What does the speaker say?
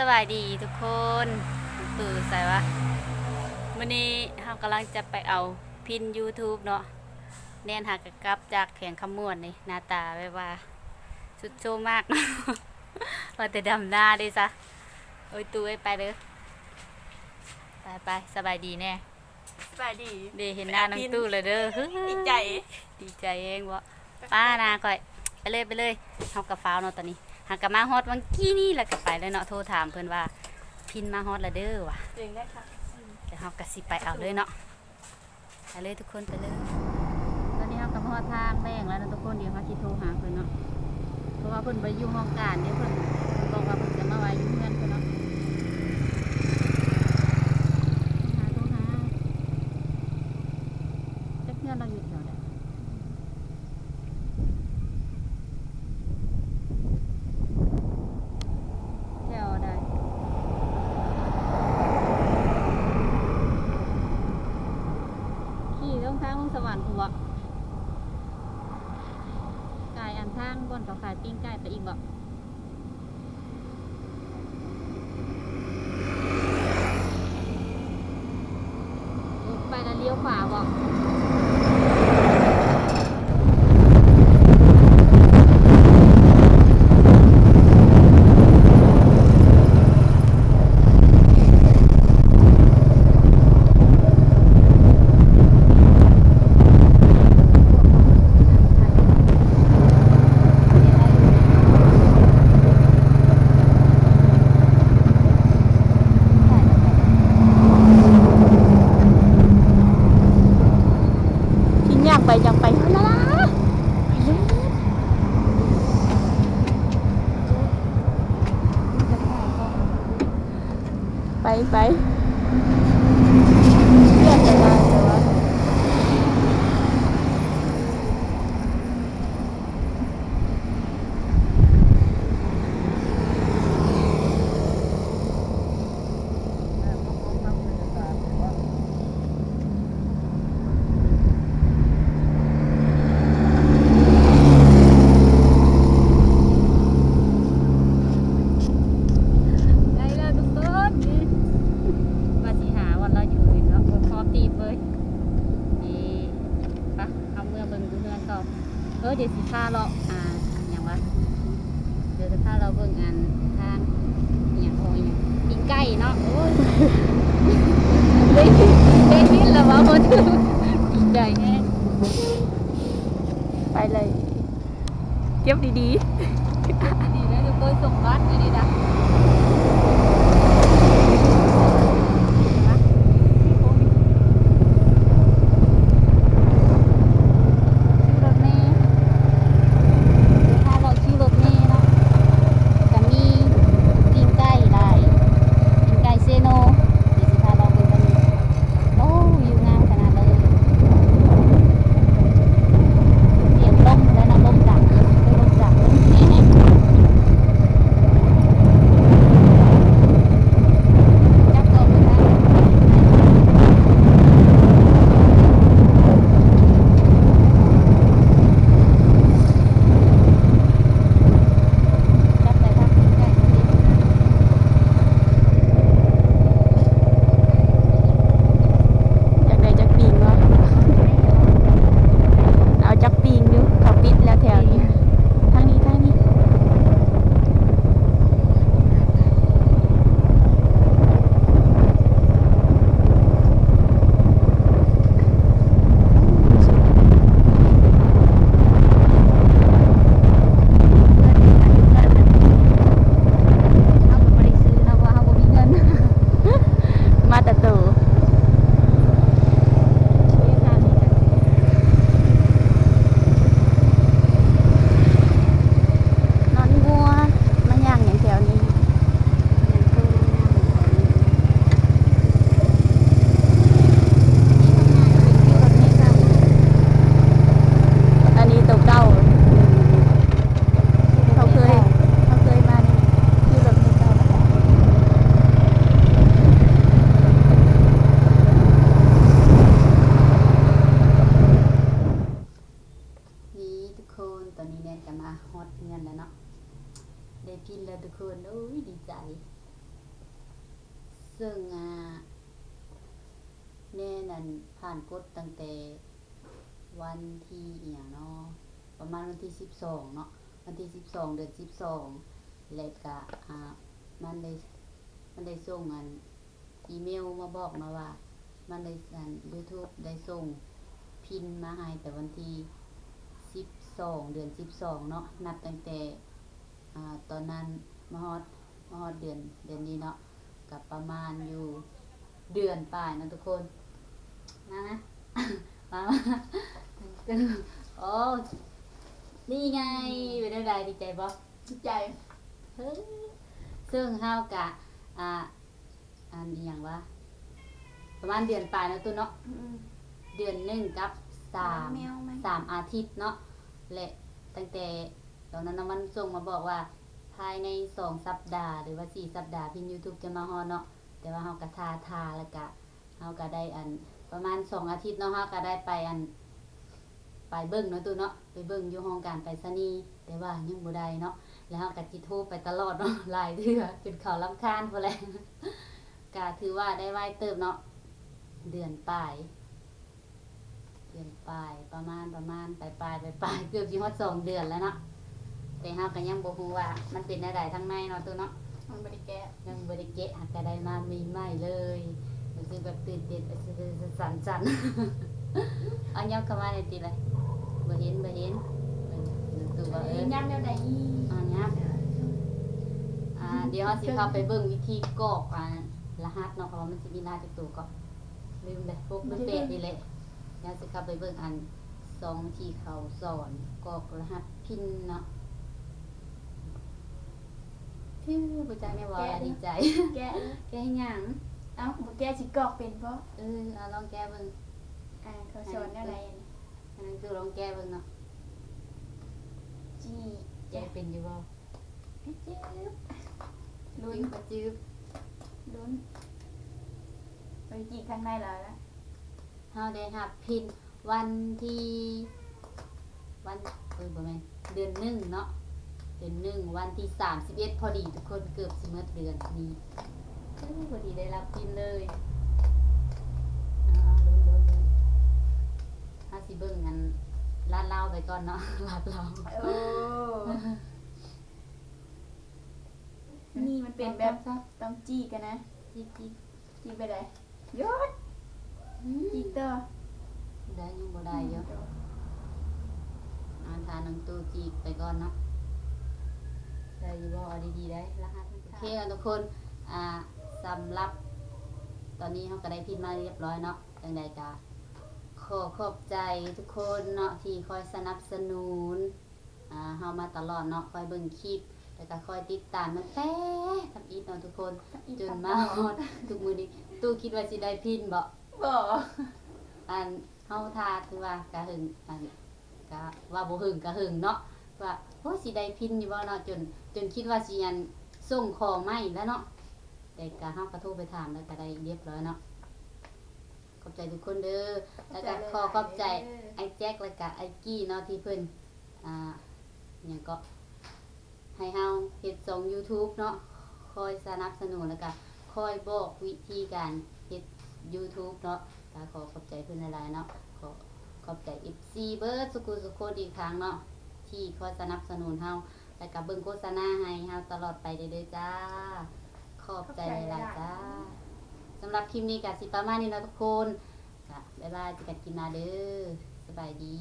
สวัสดีทุกคนตื่นใส่วะวันนี้เรากำลังจะไปเอาพิน YouTube เนาะแนนหักกลับจากแข่งขมวนนี่หน้าตาแบบว่า สุดโชว์มาก ว่าแต่ดำหน้าดิซะ โอ้ยตู้เอ้ยไปเลยไปไปสบายดีแน่สบายดีเดเห็นหน้าน้องตู้เลยเด้อดีใจ ดีใจเองวะป้านาก่อย ไปเลยไปเลยเฮากับฟ้าวเนาะตอนนี้ หากกมาฮอดวังกี้นี่แล้วก็ไปเลยเนาะโทรถามเพิ่นว่า พินมาฮอดแล้วเด้อว่ะเองได้ค่ะเดี๋ยวเฮาก็สิไปเอาเลยเนาะไปเลยทุกคนไปเลยตอนนี้เฮากับฮอดทางแม่งแล้วเนาะทุกคนเดี๋ยวเฮาสิโทรหาเพิ่นเนาะเพราะว่าเพิ่นไปอยู่ห้องการเดี๋ยวเพิ่นเพิ่นบอกว่าเพิ่นจะมาไว้อยู่เพื่อนเพิ่นเนาะโทรหาโทรหาจักเพื่อนเราอยู่แถวใด แถวใดขี่ต้องทางลงสวรรค์หัวกายอันบนเขาขายปิ้งไก่ไปอีกบ่ไปแล้วเลี้ยวขวาบ่ทิ้งอยากไปอยากไปละละ ไปไปเรียกจะได้แต่ว่าไงแล้วทุกคนนี่มาสิหาวันเราอยู่เนาะพร้อมตีบเลยนี่ปะเอาเมื่อเบิ่งดูเพื่อนต่อเออเดี๋ยวสิพาเราอ่าอย่างวะเดี๋ยวจะพาเราเบิ่งอันทางอย่างโอ้ยปิ้งไก่เนาะโอ้ยได้ยินได้ยินแล้วว่าคนดีใจแน่ไปเลยเก็บดีๆดีนะทุกคนส่งบ้านอยู่ดีนะ Canada daw. คืนอุ้ยดีใจ ซึ่งอ่าแน่นั่นผ่านกฎตั้งแต่วันที่เอยงเนาะประมาณวันที่สิบสองเนาะวันที่สิบสองเดือนสิบสองเล้กะอ่ามันได้มันได้ส่งอันอีเมลมาบอกมาว่า มันได้สันยูทูบได้ส่งพินมาให้แต่วันที่สิบสองเดือนสิบสองเนาะนับตั้งแต่อ่าตอนนั้น มาฮอดมาฮอดเดือนเดือนนี้เนาะกับประมาณอยู่เดือนปลายนะทุกคนนะนะมามาโอ้นี่ไงเป็นได้ไรดีใจบ่ดีใจเฮ้ยซึ่งเฮากะอ่าอันอหย่างว่าประมาณเดือนปลายนะตัวเนาะอืมเดือนหนึ่งกับสามแมวไหมสามอาทิตย์เนาะและตั้งแต่ตอนนั้นน่ะมันส่งมาบอกว่า ภายในสองสัปดาห์ หรือว่าสี่สัปดาห์พิน YouTube จะมาฮอเนาะแต่ว่าเฮากะทาทาแล้วก็เฮาก็ได้อันประมาณสองอาทิตย์เนาะเฮาก็ได้ไปอันไปเบิ่งเนาะตัวเนาะไปเบิ่งอยู่ห้องการไปรษณีย์แต่ว่ายังบ่ได้เนาะแล้วเฮาก็จิโทรไปตลอดเนาะหลายเทื่อจนเขารำคาญพุ่นแหละก็ถือว่าได้ไหวเติบเนาะเดือนปลายเดือนปลายประมาณประมาณปลายปลายปลายปลายเกือบสิฮอดสองเดือนแล้วเนาะ แต่เฮาก็ยังบ่ฮู้ว่า มันเป็นได้ทั้งในเนาะตัวเนาะมันบริแกะยังบ่ได้เกะหักก็ได้มาใหม่ๆเลยรู้สึกแบบตื่นเต้นสั่นๆเอายับเข้ามาในติเลยบ่เห็นบ่เห็นเบิ่งดูตัวว่าเออ ย่างแนวใดอีอ่ายับอ่าเดี๋ยวเราสิเข้าไปเบิ่งวิธีกรอกอ่ารหัสเนาะเพราะว่ามันสิมีรหัสจักตัวก็ลืมเลยพวกมันเป็ดนี่แหละเดี๋ยวสิเข้าไปเบิ่งอันสองที่เขาสอนกรอกรหัสพินเนาะ พิ้วบ่จักแม่ว่าดีใจ แกะแกให้หยังเอ้าบ่แกะสิกรอกเป็นเพราะเออเอาลองแก้เบิ่งอ่าเขาสอนแนวใดอันนี้อันนั้นคือลองแก้เบิ่งเนาะจี้แก้เป็นอยู่บ่เจ็บลุ้นนประจืบลุ้นไปจี้ข้างในแล้วนะเฮาได้รับพินวันที่ วันเออบ่แม่นเดือนหนึ่งเนาะ เดือนหนึ่งวันที่31พอดีทุกคนเกือบสิหมดเดือนนี้เออพอดีได้รับพินเลยเอาๆลุ้นๆๆถ้าสิเบิ่งอันลาดเหล่าไปก่อนเนาะลาดเหล่าโอ้นี่มันเป็นแบบซับต้องจี้กันนะจิ๊กจิ๊กจี้ไปได้ยอดอืมจี้ต่อได้ยังบ่ได้เยอะอ่านทานหนังตู้จีกไปก่อนเนาะ ได้อยู่บ่เอาดีๆได้รหัสมันโอเคกันทุกคนอ่าสำหรับ ตอนนี้เราก็ได้พิมพ์มาเรียบร้อยเนาะจังใดก็ขอขอบใจทุกคนเนาะที่คอยสนับสนุนอ่าเฮามาตลอดเนาะคอยเบิ่งคลิปแล้วก็คอยติดตามมันแต่ทำอีทเนาะทุกคนจนมาฮอดทุกมื้อนี้ตู้คิดว่าสิได้พินบ่บ่อันเฮาทาคือว่ากะหึงอันกะว่าบ่หึงกะหึงเนาะว่าโอ้ยสิได้พินอยู่บ่เนาะจน จนคิดว่าสิอันส่งของมาอีกแล้วเนาะแต่กะเฮาก็โทรไปถามแล้วก็ได้เรียบร้อยเนาะขอบใจทุกคนเด้อแล้วก็ขอขอบใจไอ้แจ็คแล้วก็ไอ้กี้เนาะที่เพิ่นอ่าหยังก็ให้เฮาเฮ็ดช่อง YouTube เนาะคอยสนับสนุนแล้วก็คอยบอกวิธีการเฮ็ด YouTube เนาะก็ขอขอบใจเพื่อนหลายๆเนาะขอขอบใจ FC เบิร์ดสุกุสุโคตอีกครั้งเนาะ ที่คอยสนับสนุนเฮาและกับเบิ่งโฆษณาให้เฮาตลอดไปเด้อจ้า ขอบใจหลายจ้าสำหรับคลิปนี้ก็สิประมาณนี้นะทุกคนก็บ๊ายบายเจอกันคลินน้าเด้อสบายดี